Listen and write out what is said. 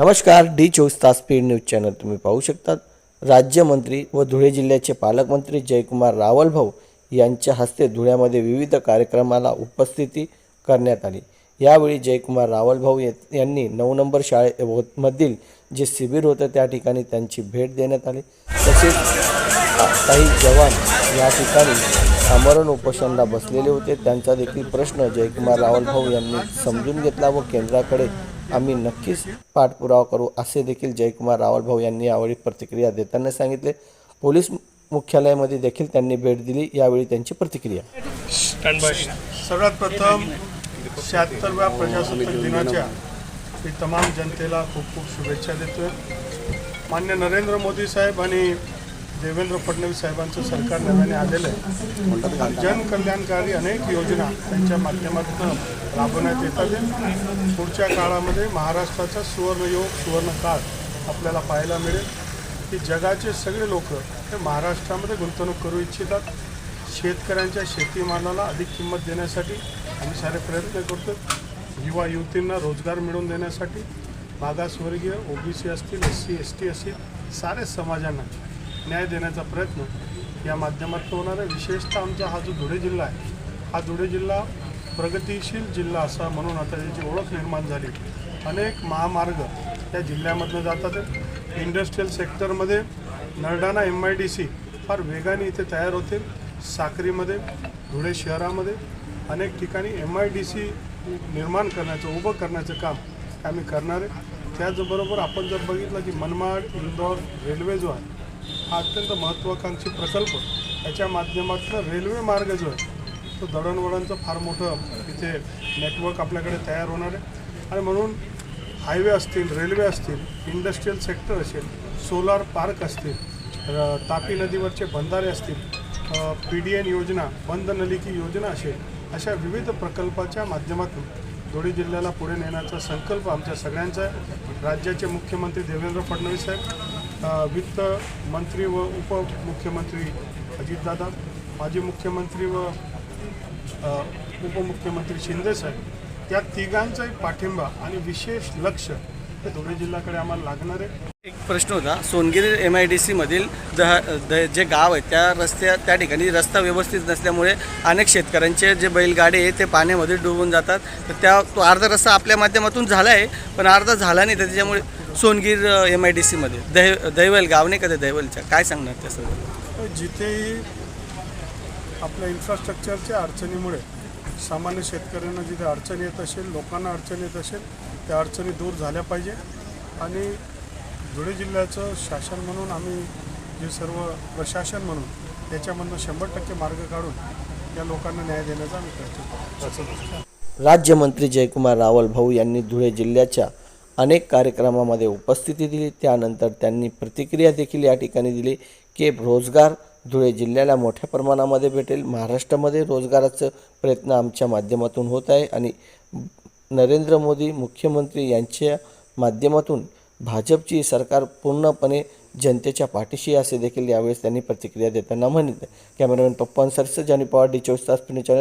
नमस्कार डी चोवीस तास स्पीड न्यूज चॅनल तुम्ही पाहू शकता राज्यमंत्री व धुळे जिल्ह्याचे पालकमंत्री जयकुमार रावलभाऊ यांच्या हस्ते धुळ्यामध्ये विविध कार्यक्रमाला उपस्थिती करण्यात आली. यावेळी जयकुमार रावलभाऊ यांनी नऊ नंबर शाळेमधील जे शिबिर होतं त्या ठिकाणी त्यांची भेट देण्यात आली. तसेच काही जवान या ठिकाणी आमरण उपोषणाला बसलेले होते. त्यांचा देखील प्रश्न जयकुमार रावलभाऊ यांनी समजून घेतला व केंद्राकडे आम्ही नक्कीच पाठपुरावा करू असे देखील जयकुमार रावलभाऊ यांनी यावेळी प्रतिक्रिया देताना सांगितले. पोलीस मुख्यालयामध्ये देखील त्यांनी भेट दिली यावेळी त्यांची प्रतिक्रिया. स्टँड बाय सर्वात प्रथम शहात्तरव्या प्रजासत्ताक दिनाच्या मी तमाम जनतेला खूप खूप शुभेच्छा देतोय. मान्य नरेंद्र मोदी साहेब आणि देवेंद्र फडणवीस साहेबांचं सरकार नव्याने आलेलं आहे. जनकल्याणकारी अनेक योजना त्यांच्या माध्यमातून राबवण्यात येतात. आहे. पुढच्या काळामध्ये महाराष्ट्राचा सुवर्णयोग सुवर्णकाळ आपल्याला पाहायला मिळेल. की जगाचे सगळे लोक हे महाराष्ट्रामध्ये गुंतवणूक करू इच्छितात. शेतकऱ्यांच्या शेतीमालाला अधिक किंमत देण्यासाठी आम्ही सारे प्रयत्न करतो युवा युवतींना रोजगार मिळवून देण्यासाठी मागासवर्गीय ओबीसी असतील एस सी एस टी असतील सारे समाजांना न्याय देण्याचा प्रयत्न या माध्यमातून होणार आहे. विशेषतः आमचा हा जो धुळे जिल्हा आहे हा धुळे जिल्हा प्रगतिशील जिल्हा असा म्हणून आता त्याची ओळख निर्माण झाली. अनेक महामार्ग या जिल्ह्यामधनं जातात इंडस्ट्रीयल सेक्टरमध्ये Nardana M I D C फार वेगाने इथे तयार होतील. साक्रीमध्ये धुळे शहरामध्ये अनेक ठिकाणी एम आय डी सी निर्माण करण्याचं उभं करण्याचं काम आम्ही करणार आहे. त्याचबरोबर आपण जर बघितलं की मनमाड इंदौर रेल्वे जो आहे हा अत्यंत महत्त्वाकांक्षी प्रकल्प. याच्या माध्यमातून रेल्वे मार्ग जो आहे तो दळणवळणचं फार मोठं इथे नेटवर्क आपल्याकडे तयार होणार आहे. आणि म्हणून हायवे असतील रेल्वे असतील इंडस्ट्रीयल सेक्टर असेल सोलार पार्क असतील तापी नदीवरचे बंधारे असतील पी डी एन योजना बंद नलिकी योजना असेल अशा विविध प्रकल्पाच्या माध्यमातून धुळे जिल्ह्याला पुढे नेण्याचा संकल्प आमच्या सगळ्यांचा आहे. राज्याचे मुख्यमंत्री देवेंद्र फडणवीस साहेब वित्त मंत्री व उपमुख्यमंत्री अजितदादा माजी मुख्यमंत्री व उपमुख्यमंत्री शिंदे साहेब या तिघांचाही पाठिंबा आणि विशेष लक्ष हे धुळे जिल्ह्याकडे आम्हाला लागणार आहे. एक प्रश्न होता सोनगिरी एम आय डी सीमधील दह द जे गाव आहे त्या रस्त्या त्या ठिकाणी रस्ता व्यवस्थित नसल्यामुळे अनेक शेतकऱ्यांचे जे बैलगाडे आहे ते पाण्यामध्ये डुबून जातात. तर त्या तो अर्धा रस्ता आपल्या माध्यमातून झाला आहे पण अर्धा झाला नाही तर त्याच्यामुळे सोनगीर एम आय डी सीमध्ये दह दैवल गाव नाही का ते दैवलच्या काय सांगणार त्या सर्व जिथेही आपल्या इन्फ्रास्ट्रक्चरच्या अडचणीमुळे सामान्य शेतकऱ्यांना जिथे अडचण येत असेल लोकांना अडचण येत असेल त्या अडचणी दूर झाल्या पाहिजे. आणि धुळे जिल्ह्याचं शासन म्हणून आम्ही जे सर्व प्रशासन म्हणून याच्यामधनं शंभर टक्के मार्ग काढून या लोकांना न्याय देण्याचा आम्ही प्रयत्न करतो. राज्यमंत्री जयकुमार रावल भाऊ यांनी धुळे जिल्ह्याच्या अनेक कार्यक्रमामध्ये उपस्थिती दिली. त्यानंतर त्यांनी प्रतिक्रिया देखील या ठिकाणी दिली की रोजगार धुळे जिल्ह्याला मोठ्या प्रमाणामध्ये भेटेल. महाराष्ट्रामध्ये रोजगाराचं प्रयत्न आमच्या माध्यमातून होत आहे आणि नरेंद्र मोदी मुख्यमंत्री यांच्या माध्यमातून भाजपची सरकार पूर्णपणे जनतेच्या पाठीशी असे देखील यावेळेस त्यांनी प्रतिक्रिया देताना म्हणित कॅमेरामॅन पप्पन सरसज आणि पवार डी चोवीस तास पुणे चॅनल.